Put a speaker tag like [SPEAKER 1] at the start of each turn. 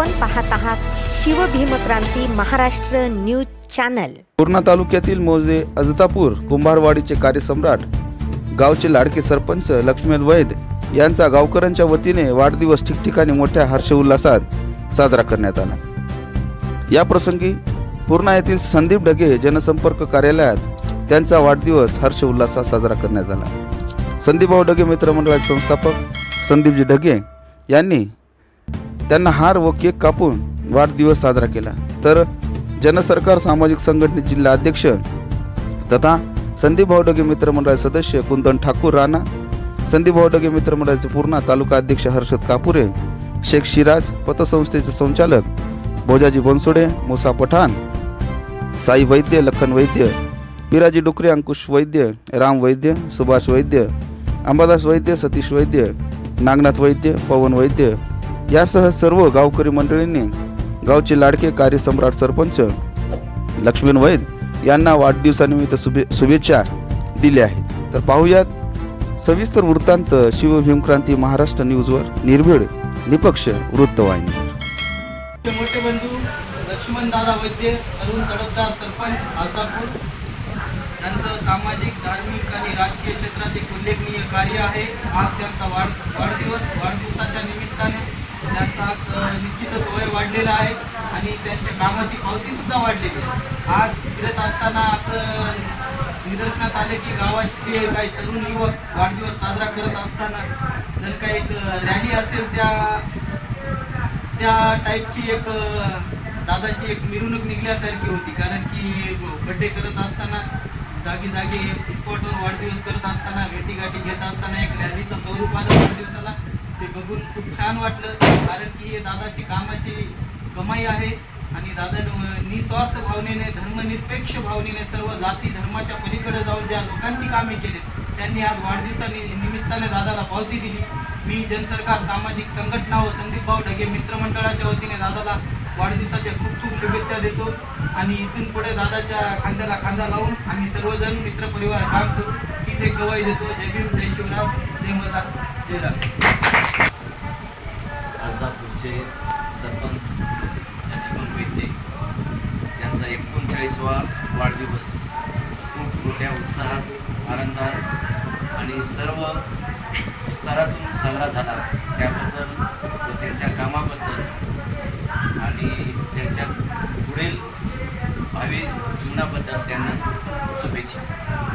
[SPEAKER 1] आपण पाहत आहात शिवभीमक्रांती महाराष्ट्र न्यूज चॅनल.
[SPEAKER 2] पूर्णा तालुक्यातील मोजे अजतापूर कुंभारवाडीचे कार्यसम्राट गावचे लाडके सरपंच लक्ष्मण वैद यांचा गावकऱ्यांच्या वतीने वाढदिवस ठिकठिकाणी मोठ्या हर्षोल्लासात साजरा करण्यात आला. या प्रसंगी पूर्णा येथील संदीप ढगे जनसंपर्क कार्यालयात त्यांचा वाढदिवस हर्ष उल्हासात साजरा करण्यात आला. संदीपभाऊ ढगे मित्रमंडळाचे संस्थापक संदीपजी ढगे यांनी त्यांना हार व केक कापून वाढदिवस साजरा केला. तर जनसरकार सामाजिक संघटने जिल्हा अध्यक्ष तथा संदीप भावडगे मित्रमंडळ सदस्य कुंदन ठाकूर राणा संदीप भावडगे मित्रमंडळाचे पूर्णा तालुका अध्यक्ष हर्षद कापुरे शेख शिराज पतसंस्थेचे संचालक भोजाजी बनसोडे मुसा पठाण साई वैद्य लखन वैद्य पिराजी डुकरे अंकुश वैद्य राम वैद्य सुभाष वैद्य अंबादास वैद्य सतीश वैद्य नागनाथ वैद्य पवन वैद्य यासह सर्व गावकरी मंडळींनी गावचे लाडके कार्यसम्राट सरपंच लक्ष्मण वैद यांना वाढदिवसानिमित्त शुभे शुभेच्छा दिल्या आहेत. तर पाहूयात सविस्तर वृत्तांत शिवभीमक्रांती महाराष्ट्र न्यूजवर निर्भीड निपक्ष वृत्तवाहिनी.
[SPEAKER 3] मोठे बंधू लक्ष्मणदादा वैद्य अरुण तडफदार सरपंच आजापूर त्यांचं सामाजिक धार्मिक आणि राजकीय क्षेत्रात एक उल्लेखनीय कार्य आहे. आज त्यांचा वाढ वाढदिवस वाढदिवसाच्या निमित्ताने त्यांचा आज निश्चितच वय वाढलेलं आहे आणि त्यांच्या कामाची पावती सुद्धा वाढलेली आहे. आज फिरत असताना असं निदर्शनात आले की गावातले काही तरुण युवक वाढदिवस साजरा करत असताना जर काही एक रॅली असेल त्या त्या टाईपची एक दादाची एक मिरवणूक निघल्यासारखी होती. कारण की बड्डे करत असताना जागी जागी स्पॉटवर वाढदिवस करत असताना भेटीगाठी घेत असताना एक रॅलीचं स्वरूप आलं वाढदिवसाला. ते बघून खूप छान वाटलं कारण की हे दादाची कामाची कमाई आहे आणि दादा निस्वार्थ भावनेने धर्मनिरपेक्ष भावनेने सर्व जाती धर्माच्या पलीकडे जाऊन ज्या लोकांची कामे केली त्यांनी आज वाढदिवसानि निमित्ताने दादाला पावती दिली. मी जनसरकार सामाजिक संघटना व संदीप भाऊ ढगे मित्रमंडळाच्या वतीने दादाला वाढदिवसाच्या खूप खूप शुभेच्छा देतो. आणि इथून पुढे दादाच्या खांद्याला खांदा लावून आम्ही सर्वजण मित्रपरिवार काम करू. हीच एक गवाई देतो. जय भीम जय शिवराम जय मदा जय राम.
[SPEAKER 4] आजदापूरचे सरपंच लक्ष्मण वैद्य यांचा एकोणचाळीसवा वाढदिवस. खूप मोठ्या उत्साहात आनंदात आणि सर्व स्तरातून साजरा झाला. त्याबद्दल व त्यांच्या कामाबद्दल आणि त्यांच्या पुढील भावी जीवनाबद्दल त्यांना शुभेच्छा.